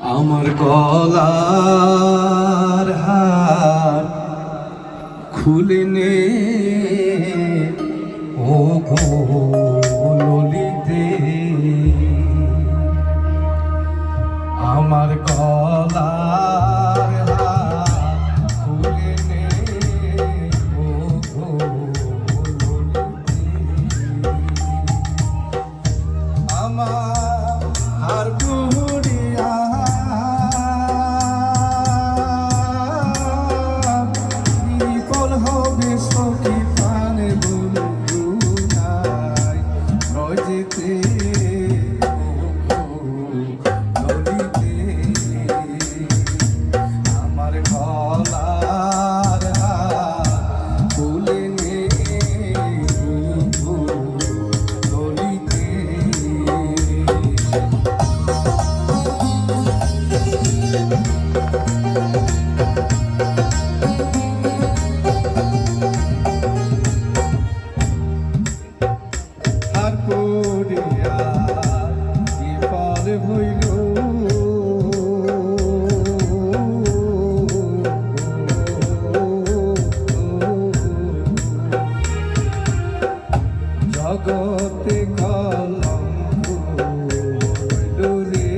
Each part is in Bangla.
আমার গলার হার খুলে নে। ও গো ললিতে আমার গলার আমার হার রজিতে নদীতে আমার গলার নে নদীতে আর পড়িয়া কি পার হইল। জগতে হইল রে।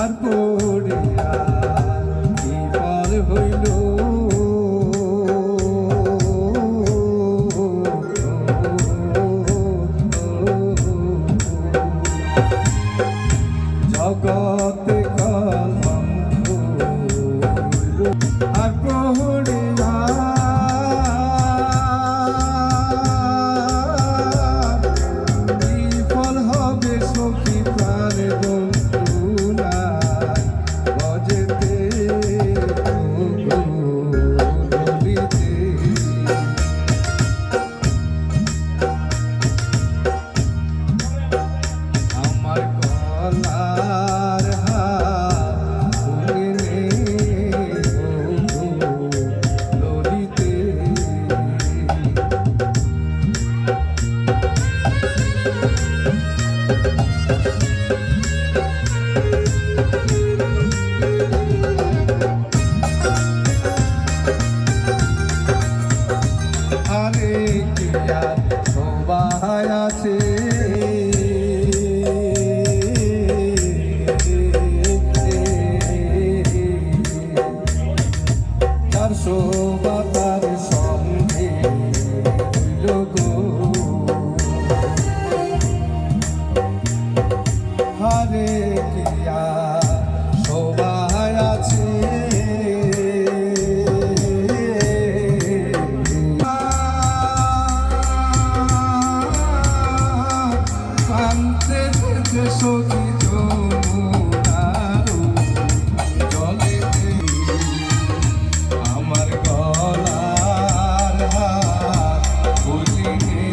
আর পড়িয়া হবে সখী প্রাণে বন্ধু নাই আরে কিয়া সবাই আছে? প্রান্তে যেতে সতীত আমার গলার হাত বলিনে